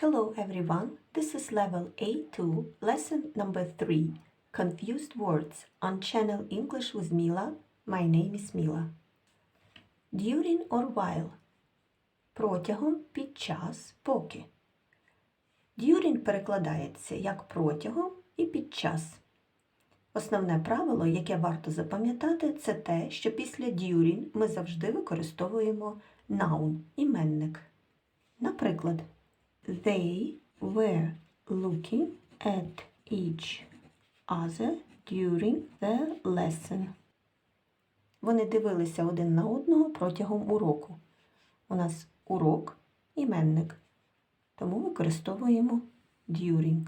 Hello everyone, this is level A2, lesson number 3, Confused Words on channel English with Mila. My name is Mila. During or while. Протягом, під час, поки. During перекладається як протягом і під час. Основне правило, яке варто запам'ятати, це те, що після during ми завжди використовуємо noun, іменник. Наприклад, They were looking at each other during the lesson. Вони дивилися один на одного протягом уроку. У нас урок іменник, тому використовуємо during.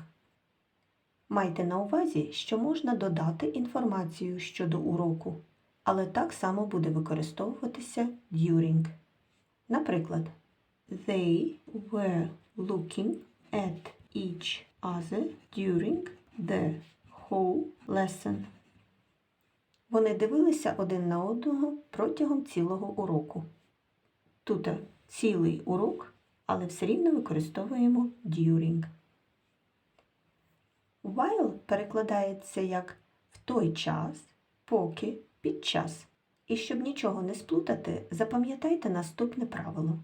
Майте на увазі, що можна додати інформацію щодо уроку, але так само буде використовуватися during. Наприклад, They were looking at each other during the whole lesson. Вони дивилися один на одного протягом цілого уроку. Тут цілий урок, але все рівно використовуємо during. While перекладається як в той час, поки, під час. І щоб нічого не сплутати, запам'ятайте наступне правило.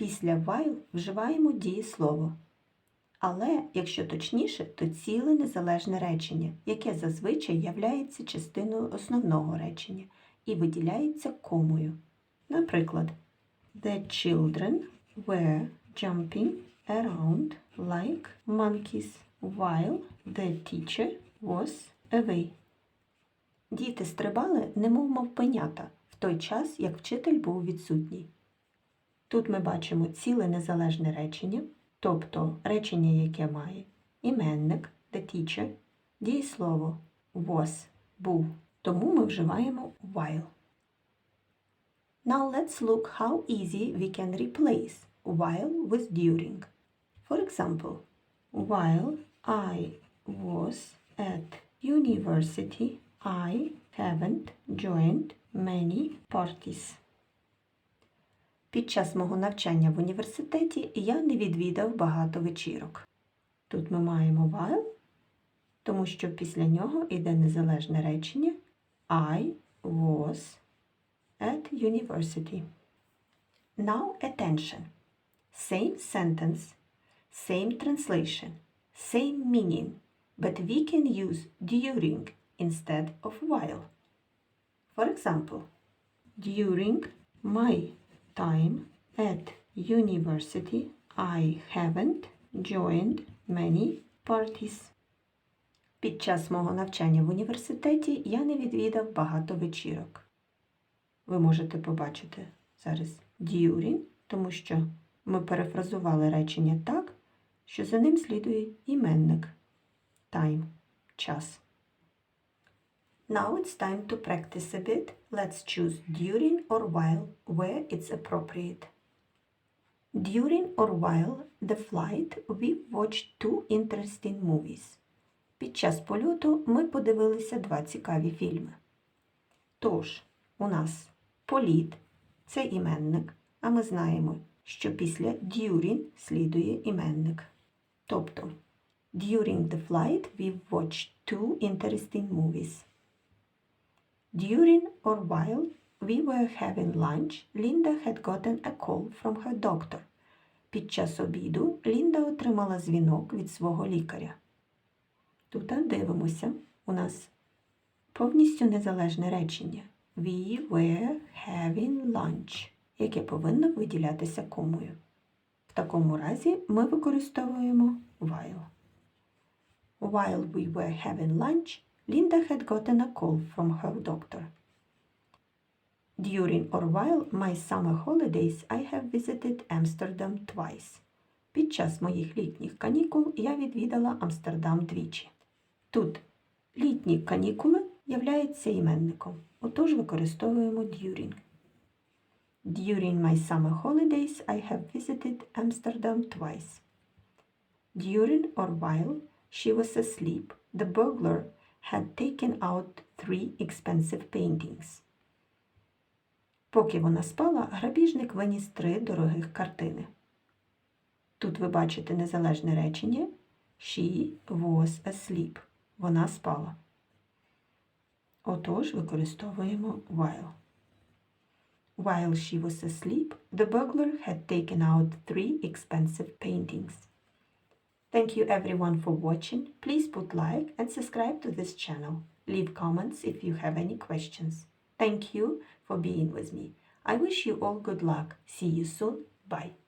Після while вживаємо дієслово. Але, якщо точніше, то ціле незалежне речення, яке зазвичай являється частиною основного речення і виділяється комою. Наприклад, The children were jumping around like monkeys while the teacher was away. Діти стрибали, немов мавпенята, в той час, як вчитель був відсутній. Тут ми бачимо ціле незалежне речення, тобто речення, яке має іменник, the teacher, дієслово was був. Тому ми вживаємо while. Now let's look how easy we can replace while with during. For example, while I was at university, I haven't joined many parties. Під час мого навчання в університеті я не відвідав багато вечірок. Тут ми маємо while, тому що після нього йде незалежне речення I was at university. Now attention. Same sentence, same translation, same meaning, but we can use during instead of while. For example, during my time at university, I haven't joined many parties. Під час мого навчання в університеті я не відвідав багато вечірок. Ви можете побачити зараз during, тому що ми перефразували речення так, що за ним слідує іменник time час. Now it's time to practice a bit. Let's choose during or while where it's appropriate. During or while the flight we watched two interesting movies. Під час польоту ми подивилися два цікаві фільми. Тож, у нас політ це іменник, а ми знаємо, що після during слідує іменник. Тобто, during the flight we watched two interesting movies. During or while we were having lunch, Linda had gotten a call from her doctor. Під час обіду Лінда отримала дзвінок від свого лікаря. Тут дивимося, у нас повністю незалежне речення. We were having lunch, яке повинно виділятися комою. В такому разі ми використовуємо while. While we were having lunch, Linda had gotten a call from her doctor. During or while my summer holidays I have visited Amsterdam twice. Під час моїх літніх канікул я відвідала Амстердам двічі. Тут літні канікули являються іменником, отож використовуємо during. During my summer holidays I have visited Amsterdam twice. During or while she was asleep, the burglar had taken out three expensive paintings. Поки вона спала, грабіжник виніс три дорогих картини. Тут ви бачите незалежне речення She was asleep. Вона спала. Отож, використовуємо while. While she was asleep, the burglar had taken out three expensive paintings. Thank you everyone for watching. Please put like and subscribe to this channel. Leave comments if you have any questions. Thank you for being with me. I wish you all good luck. See you soon. Bye.